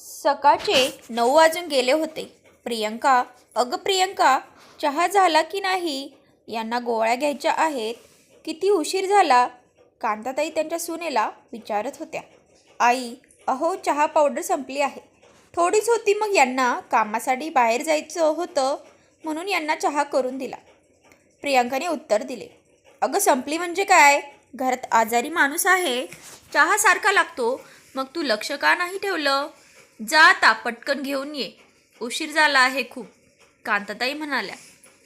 सकाळचे नऊ वाजून गेले होते. प्रियंका अगं प्रियंका चहा झाला की नाही? यांना गोळ्या घ्यायच्या आहेत. किती उशीर झाला? कांताताई त्यांच्या सुनेला विचारत होत्या. आई अहो चहा पावडर संपली आहे. थोडीच होती मग यांना कामासाठी बाहेर जायचं होतं म्हणून यांना चहा करून दिला. प्रियांकाने उत्तर दिले. अगं संपली म्हणजे काय? घरात आजारी माणूस आहे. चहा सारखा लागतो. मग तू लक्ष का नाही ठेवलं? जा आता पटकन घेऊन ये. उशीर झाला आहे खूप. कांताताई म्हणाल्या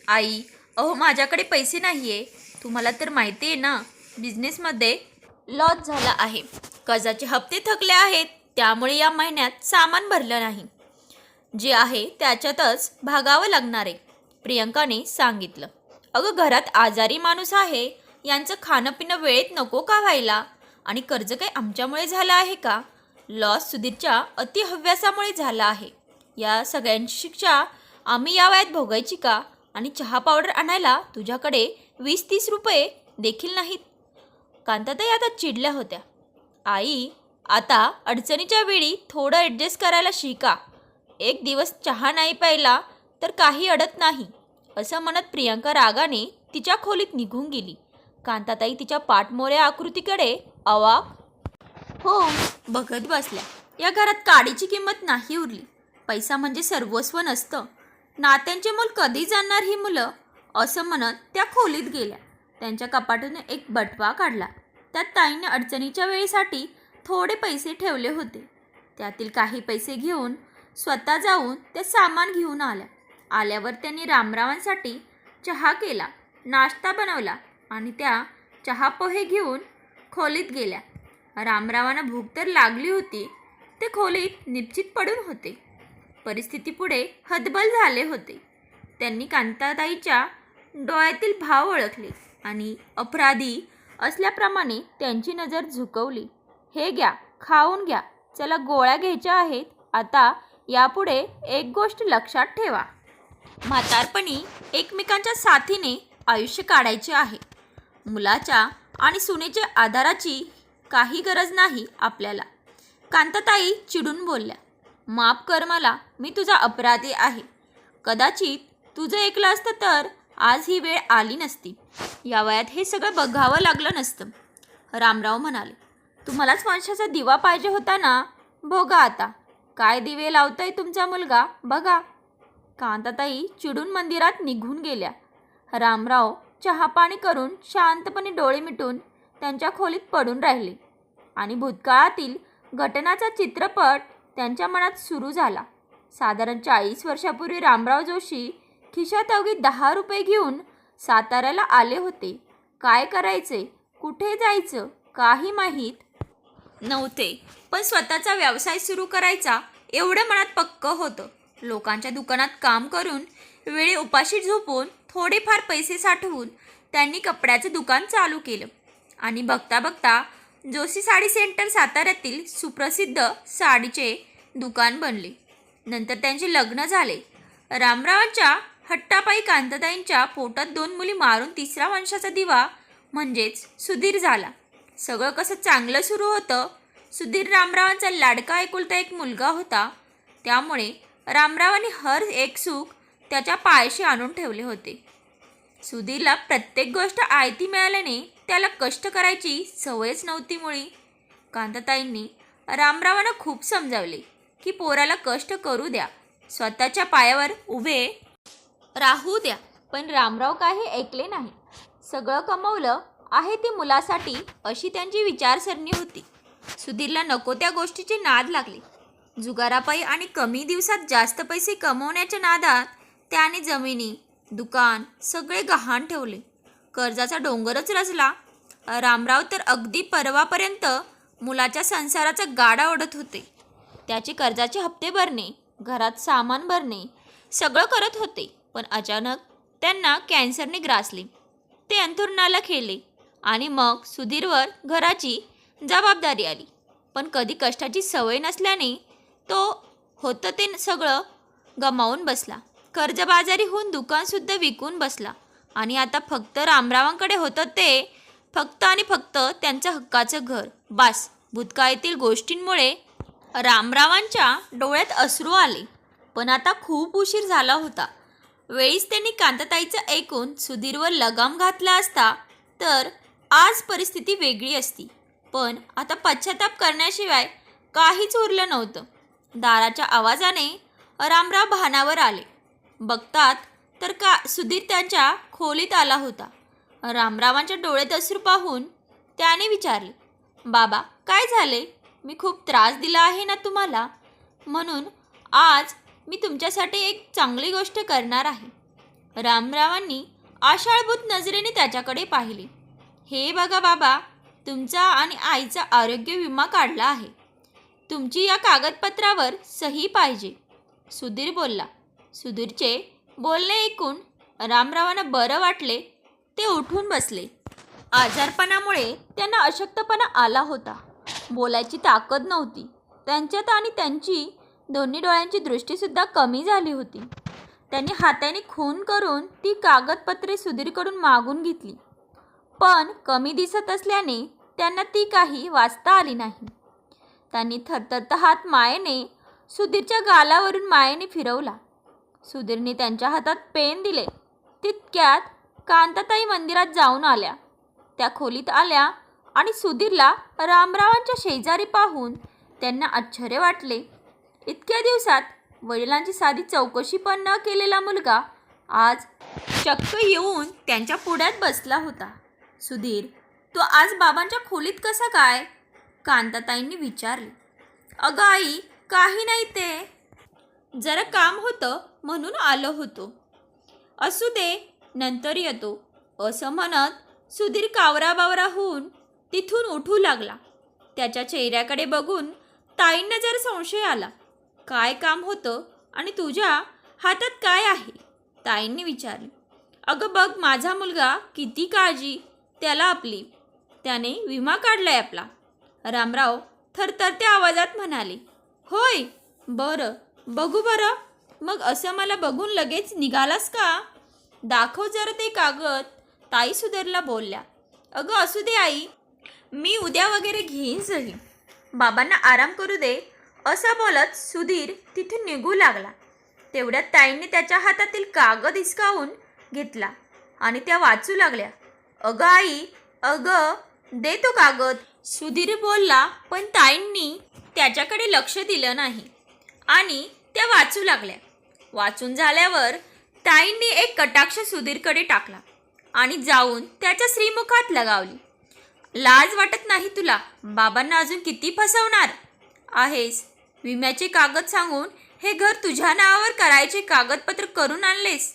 आई अहो माझ्याकडे पैसे नाही आहे तुम्हाला तर माहिती आहे ना बिझनेसमध्ये लॉस झाला आहे. कर्जाचे हप्ते थकले आहेत. त्यामुळे या महिन्यात सामान भरलं नाही. जे आहे त्याच्यातच भागावं लागणार आहे प्रियंकाने सांगितलं. अगं घरात आजारी माणूस आहे. यांचं खाणं पिणं वेळेत नको का व्हायला? आणि कर्ज काही आमच्यामुळे झालं आहे का? लॉस सुधीरच्या अतिहव्यासामुळे झाला आहे. या सगळ्यांची शिक्षा आम्ही या वयात भोगायची का? आणि चहा पावडर आणायला तुझ्याकडे वीस तीस रुपये देखील नाहीत. कांताताई आता चिडल्या होत्या. आई आता अडचणीच्या वेळी थोडं ॲडजस्ट करायला शिका. एक दिवस चहा नाही प्यायला तर काही अडत नाही असं म्हणत प्रियांका रागाने तिच्या खोलीत निघून गेली. कांताताई तिच्या पाठमोऱ्या आकृतीकडे अवाक. हो बघत बसल्या. या घरात काडीची किंमत नाही उरली. पैसा म्हणजे सर्वस्व नसतं. नात्यांचे मूल कधी जाणणार ही मुलं असं म्हणत त्या खोलीत गेल्या. त्यांच्या कपाटाने एक बटवा काढला. त्यात ताईने अडचणीच्या वेळेसाठी थोडे पैसे ठेवले होते. त्यातील काही पैसे घेऊन स्वतः जाऊन ते सामान घेऊन आल्या. आल्यावर त्यांनी रामरावांसाठी चहा केला नाश्ता बनवला आणि त्या चहा पोहे घेऊन खोलीत गेल्या. रामरावांना भूक तर लागली होती. ते खोलीत निश्चित पडून होते. परिस्थिती पुढे हतबल झाले होते. त्यांनी कांताताईच्या डोळ्यातील भाव ओळखले आणि अपराधी असल्याप्रमाणे त्यांची नजर झुकवली. हे घ्या खाऊन घ्या चला गोळ्या घ्यायच्या आहेत. आता यापुढे एक गोष्ट लक्षात ठेवा म्हातारपणी एकमेकांच्या साथीने आयुष्य काढायचे आहे. मुलाच्या आणि सुनेच्या आधाराची काही गरज नाही आपल्याला. कांताताई चिडून बोलल्या माफ कर मला मी तुझा अपराधी आहे. कदाचित तुझं ऐकलं असतं तर आज ही वेळ आली नसती. या वयात हे सगळं बघावं लागलं नसतं. रामराव म्हणाले तुम्हालाच वंशाचा दिवा पाहिजे होता ना? बघा आता. काय दिवे लावताय तुमचा मुलगा? बघा. कांताताई चिडून मंदिरात निघून गेल्या. रामराव चहापाणी करून शांतपणे डोळे मिटून त्यांच्या खोलीत पडून राहिले. आणि भूतकाळातील घटनाचा चित्रपट त्यांच्या मनात सुरू झाला. साधारण चाळीस वर्षापूर्वी रामराव जोशी खिशात अवघी दहा रुपये घेऊन साताऱ्याला आले होते. काय करायचे? कुठे जायचं? काही माहीत नव्हते. पण स्वतःचा व्यवसाय सुरू करायचा एवढं मनात पक्क होतं. लोकांच्या दुकानात काम करून वेळी उपाशी झोपून थोडेफार पैसे साठवून त्यांनी कपड्याचं दुकान चालू केलं. आणि बघता बघता जोशी साडी सेंटर साताऱ्यातील सुप्रसिद्ध साडीचे दुकान बनले. नंतर त्यांचे लग्न झाले. रामरावांच्या हट्टापायी कांताताईंच्या पोटात दोन मुली मारून तिसरा वंशाचा दिवा म्हणजेच सुधीर झाला. सगळं कसं चांगलं सुरू होतं? सुधीर रामरावांचा लाडका एकुलता एक मुलगा होता. त्यामुळे रामरावांनी हर एक सुख त्याच्या पायाशी आणून ठेवले होते. सुधीरला प्रत्येक गोष्ट आयती मिळाल्याने त्याला कष्ट करायची सवयच नव्हती मुळी. कांताताईंनी रामरावांना खूप समजावले की पोराला कष्ट करू द्या. स्वतःच्या पायावर उभे राहू द्या. पण रामराव काही ऐकले नाही. सगळं कमवलं आहे ते मुलासाठी अशी त्यांची विचारसरणी होती. सुधीरला नको त्या गोष्टीचे नाद लागले. जुगारापायी आणि कमी दिवसात जास्त पैसे कमवण्याच्या नादात त्याने जमिनी दुकान सगळे गहाण ठेवले. कर्जाचा डोंगरच रचला. रामराव तर अगदी परवापर्यंत मुलाच्या संसाराचा गाडा ओढत होते. त्याचे कर्जाचे हप्ते भरणे घरात सामान भरणे सगळं करत होते. पण अचानक त्यांना कॅन्सरने ग्रासले. ते अंथरुणाला खेळले आणि मग सुधीरवर घराची जबाबदारी आली. पण कधी कष्टाची सवय नसल्याने तो होतं ते सगळं गमावून बसला. कर्जबाजारी होऊन दुकानसुद्धा विकून बसला. आणि आता फक्त रामरावांकडे होतं ते फक्त आणि फक्त त्यांचं हक्काचं घर. बास भूतकाळातील गोष्टींमुळे रामरावांच्या डोळ्यात अश्रू आले. पण आता खूप उशीर झाला होता. वेळीच त्यांनी कांताताईचं ऐकून सुधीरवर लगाम घातला असता तर आज परिस्थिती वेगळी असती. पण आता पश्चाताप करण्याशिवाय काहीच उरलं नव्हतं. दाराच्या आवाजाने रामराव भानावर आले. बघतात तर का सुधीर त्यांच्या खोलीत आला होता. रामरावांच्या डोळ्यात अश्रू पाहून त्याने विचारले बाबा काय झाले? मी खूप त्रास दिला आहे ना तुम्हाला? म्हणून आज मी तुमच्यासाठी एक चांगली गोष्ट करणार आहे. रामरावांनी आशाळभूत नजरेने त्याच्याकडे पाहिले. हे बघा बाबा तुमचा आणि आईचा आरोग्य विमा काढला आहे. तुमची या कागदपत्रावर सही पाहिजे. सुधीर बोलला सुधीरचे बोलणे ऐकून रामरावांना बरं वाटले ते उठून बसले. आजारपणामुळे त्यांना अशक्तपणा आला होता. बोलायची ताकद नव्हती. त्यांच्यात आणि त्यांची दोन्ही डोळ्यांची दृष्टीसुद्धा कमी झाली होती. त्यांनी हाताने खून करून ती कागदपत्रे सुधीरकडून मागून घेतली. पण कमी दिसत असल्याने त्यांना ती काही वाचता आली नाही. त्यांनी थरथरता हात मायेने सुधीरच्या गालावरून मायेने फिरवला. सुधीरने त्यांच्या हातात पेन दिले. तितक्यात कांताताई मंदिरात जाऊन आल्या. त्या खोलीत आल्या आणि सुधीरला रामरावांच्या शेजारी पाहून त्यांना आश्चर्य वाटले. इतक्या दिवसात वडिलांची साधी चौकशी पण न केलेला मुलगा आज चक्क येऊन त्यांच्या पुढ्यात बसला होता. सुधीर तो आज बाबांच्या खोलीत कसा काय? कांताताईंनी विचारले. अगं आई काही नाही ते. जरा काम होतं म्हणून आलो होतो. असू दे नंतर येतो. असं म्हणत सुधीर कावराबावरा होऊन तिथून उठू लागला. त्याच्या चेहऱ्याकडे बघून ताईंना जरा संशय आला काय काम होतं आणि तुझ्या हातात काय आहे? ताईंनी विचारले. अगं बघ माझा मुलगा किती काळजी त्याला आपली. त्याने विमा काढलाय आपला. रामराव थरथरत्या आवाजात म्हणाले होय बरं बघू बरं. मग असं मला बघून लगेच निघालास का? दाखव जरा ते कागद. ताई सुधीरला बोलल्या. अगं असू दे आई. मी उद्या वगैरे घेईन सही. बाबांना आराम करू दे. असं बोलत सुधीर तिथून निघू लागला. तेवढ्यात ताईंनी त्याच्या हातातील कागद हिसकावून घेतला आणि त्या वाचू लागल्या. अगं आई अगं दे तो कागद. सुधीर बोलला पण ताईंनी त्याच्याकडे लक्ष दिलं नाही आणि त्या वाचू लागल्या. वाचून झाल्यावर ताईंनी एक कटाक्ष सुधीरकडे टाकला आणि जाऊन त्याच्या श्रीमुखात लगावली. लाज वाटत नाही तुला? बाबांना अजून किती फसवणार? आहेस. विम्याचे कागद सांगून हे घर तुझ्या नावावर करायचे कागदपत्र करून आणलेस.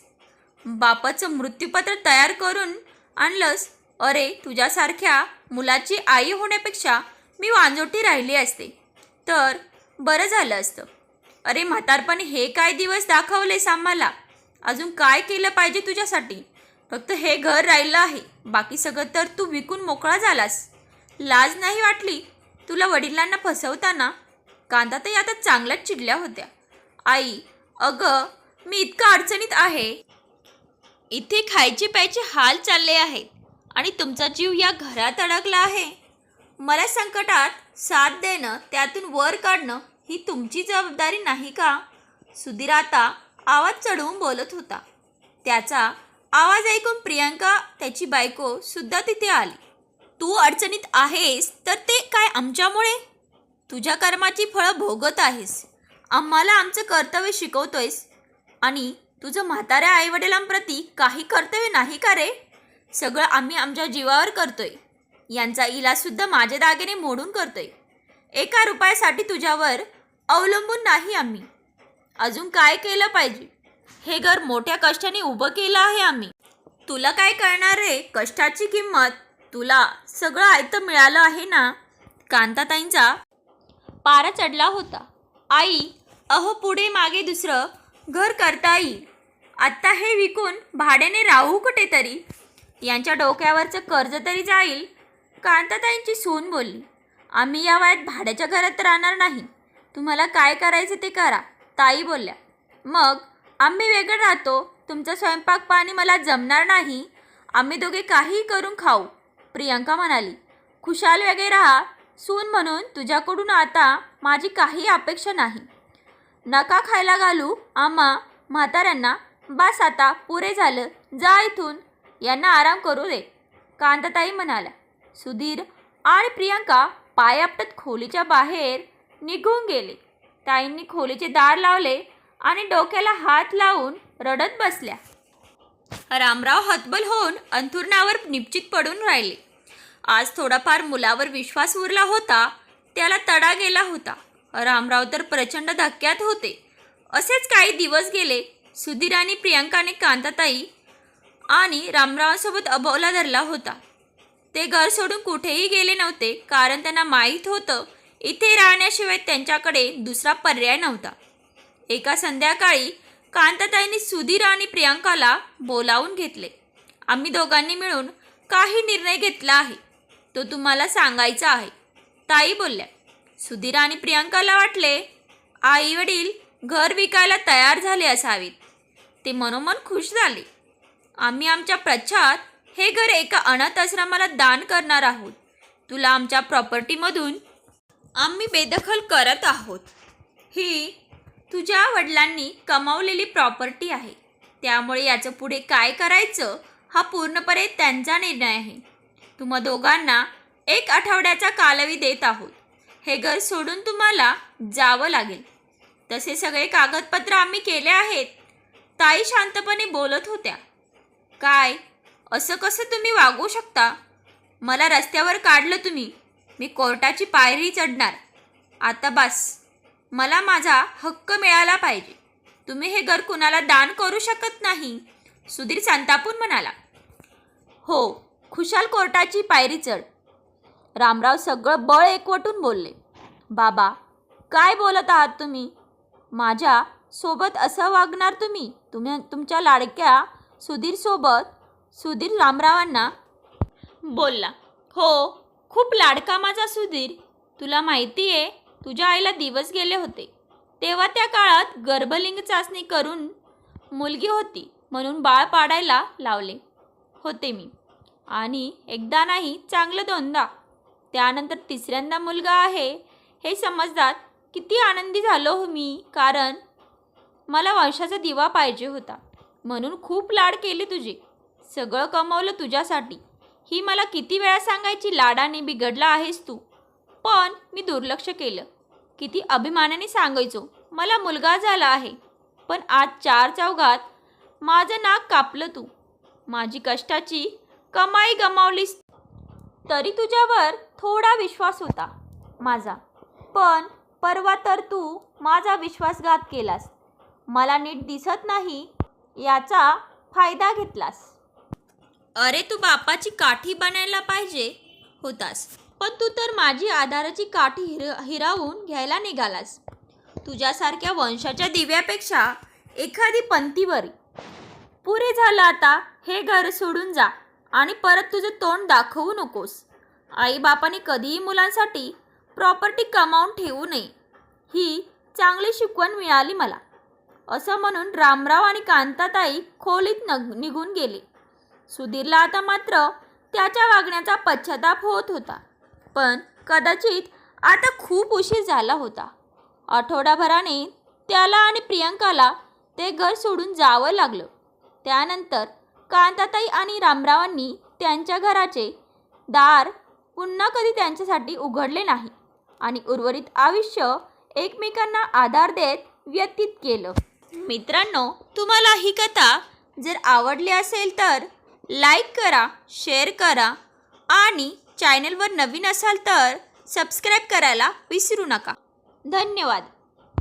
बापाचं मृत्यूपत्र तयार करून आणलंस? अरे तुझ्यासारख्या मुलाची आई होण्यापेक्षा मी वांजोटी राहिली असते. तर बरं झालं असतं. अरे म्हातारपणे हे काय दिवस दाखवलेस आम्हाला अजून काय केलं पाहिजे तुझ्यासाठी? फक्त हे घर राहिलं आहे. बाकी सगळं तर तू विकून मोकळा झालास. लाज नाही वाटली? तुला वडिलांना फसवताना? कांदाताई आता चांगल्याच चिडल्या होत्या. आई अगं मी इतकं अडचणीत आहे. इथे खायचे प्यायचे हाल चालले आहेत आणि तुमचा जीव या घरात अडकला आहे. मला संकटात साथ देणं त्यातून वर काढणं ही तुमची जबाबदारी नाही का? सुधीर आता आवाज चढवून बोलत होता. त्याचा आवाज ऐकून प्रियांका त्याची बायको सुद्धा तिथे आली. तू अडचणीत आहेस तर ते काय आमच्यामुळे? तुझ्या कर्माची फळं भोगत आहेस. आम्हाला आमचं कर्तव्य शिकवतोयस. आणि तुझं म्हाताऱ्या आईवडिलांप्रती काही कर्तव्य नाही का रे? सगळं आम्ही आमच्या जीवावर करतोय. यांचा इलाजसुद्धा माझे दागिने मोडून करतोय. एका रुपयासाठी तुझ्यावर अवलंबून नाही आम्ही. अजून काय केलं पाहिजे? हे घर मोठ्या कष्टाने उभं केलं आहे आम्ही. तुला काय करणार रे? कष्टाची किंमत. तुला सगळं आयतं मिळालं आहे ना? कांताताईंचा पारा चढला होता. आई अहो पुढे मागे दुसरं घर करता येईल. आत्ता हे विकून भाड्याने राहू कुठेतरी? यांच्या डोक्यावरचं कर्ज तरी जाईल? कांताताईंची सून बोलली. आम्ही या वयात भाड्याच्या घरात राहणार नाही. तुम्हाला काय करायचं ते करा. ताई बोलल्या मग आम्ही वेगळं राहतो. तुमचा स्वयंपाक पाणी मला जमणार नाही. आम्ही दोघे काहीही करून खाऊ. प्रियंका म्हणाली खुशाल वेगळे राहा. सून म्हणून तुझ्याकडून आता माझी काही अपेक्षा नाही. नका खायला घालू. आम्हा म्हाताऱ्यांना बस आता पुरे झालं. जा इथून. यांना आराम करू दे. कांताताई म्हणाल्या सुधीर आणि प्रियंका पाय आपटत खोलीच्या बाहेर निघून गेले. ताईंनी खोलीचे दार लावले आणि डोक्याला हात लावून रडत बसल्या. रामराव हतबल होऊन अंथुरणावर निश्चित पडून राहिले. आज थोडाफार मुलावर विश्वास उरला होता त्याला तडा गेला होता. रामराव तर प्रचंड धक्क्यात होते. असेच काही दिवस गेले सुधीर आणि प्रियांकाने कांताताई आणि रामरावासोबत अबोला धरला होता. ते घर सोडून कुठेही गेले नव्हते कारण त्यांना माहीत होतं इथे राहण्याशिवाय त्यांच्याकडे दुसरा पर्याय नव्हता. एका संध्याकाळी कांताताईंनी सुधीर आणि प्रियांकाला बोलावून घेतले. आम्ही दोघांनी मिळून काही निर्णय घेतला आहे. तो तुम्हाला सांगायचा आहे. ताई बोलल्या. सुधीर आणि प्रियांकाला वाटले आई वडील घर विकायला तयार झाले असावेत. ते मनोमन खुश झाले. आम्ही आमच्या प्रच्छात हे घर एका अनाथ आश्रमाला दान करणार आहोत. तुला आमच्या प्रॉपर्टीमधून आम्ही बेदखल करत आहोत. ही तुझ्या वडिलांनी कमावलेली प्रॉपर्टी आहे. त्यामुळे याचं पुढे काय करायचं हा पूर्णपणे त्यांचा निर्णय आहे. तुम्हा दोघांना एक आठवड्याचा कालवी देत आहोत. हे घर सोडून तुम्हाला जावं लागेल. तसे सगळे कागदपत्र आम्ही केले आहेत. ताई शांतपणे बोलत होत्या. काय? असं कसं तुम्ही वागू शकता? मला रस्त्यावर काढलं तुम्ही. मी कोर्टाची पायरी चढणार. आता बस. मला माझा हक्क मिळाला पाहिजे. तुम्ही हे घर कुणाला दान करू शकत नाही? सुधीर संतापून म्हणाला. हो खुशाल कोर्टाची पायरी चढ. रामराव सगळं बळ एकवटून बोलले. बाबा काय बोलत आहात तुम्ही? माझ्या सोबत असं वागणार तुम्ही? तुम्ही तुमच्या लाडक्या सुधीरसोबत सुधीर रामरावांना बोलला. हो खूप लाडका माझा सुधीर तुला माहिती आहे तुझ्या आईला दिवस गेले होते. तेव्हा त्या काळात गर्भलिंग चाचणी करून मुलगी होती म्हणून बाळ पाडायला लावले होते मी. आणि एकदा नाही चांगलं दोनदा. त्यानंतर तिसऱ्यांदा मुलगा आहे हे समजतात किती आनंदी झालो हो मी कारण मला वंशाचा दिवा पाहिजे होता. म्हणून खूप लाड केले तुझे. सगळं कमवलं तुझ्यासाठी. ही मला किती वेळा सांगायची लाडाने बिघडला आहेस तू. पण मी दुर्लक्ष केलं. किती अभिमानाने सांगायचो मला मुलगा झाला आहे. पण आज चार चौघात माझं नाक कापलं तू. माझी कष्टाची कमाई गमावलीस. तरी तुझ्यावर थोडा विश्वास होता माझा. पण परवा तर तू माझा विश्वासघात केलास. मला नीट दिसत नाही याचा फायदा घेतलास. अरे तू बापाची काठी बनायला पाहिजे होतास. पण तू तर माझी आधाराची काठी हिर हिरावून घ्यायला निघालास. तुझ्यासारख्या वंशाच्या दिव्यापेक्षा एखादी पंथी बरी. पुरे झालं आता हे घर सोडून जा आणि परत तुझं तोंड दाखवू नकोस. आईबापाने कधीही मुलांसाठी प्रॉपर्टी कमावून ठेवू नये. ही चांगली शिकवण मिळाली मला. असं म्हणून रामराव आणि कांताताई खोलीत नग निघून गेले. सुधीरला आता मात्र त्याच्या वागण्याचा पश्चाताप होत होता. पण कदाचित आता खूप उशीर झाला होता. आठवडाभराने त्याला आणि प्रियंकाला ते घर सोडून जावं लागलं. त्यानंतर कांताताई आणि रामरावांनी त्यांच्या घराचे दार पुन्हा कधी त्यांच्यासाठी उघडले नाही आणि उर्वरित आयुष्य एकमेकांना आधार देत व्यतीत केलं. मित्रांनो तुम्हाला ही कथा जर आवडली असेल तर लाईक करा शेअर करा आणि चॅनलवर नवीन असाल तर सबस्क्राईब करायला विसरू नका. धन्यवाद.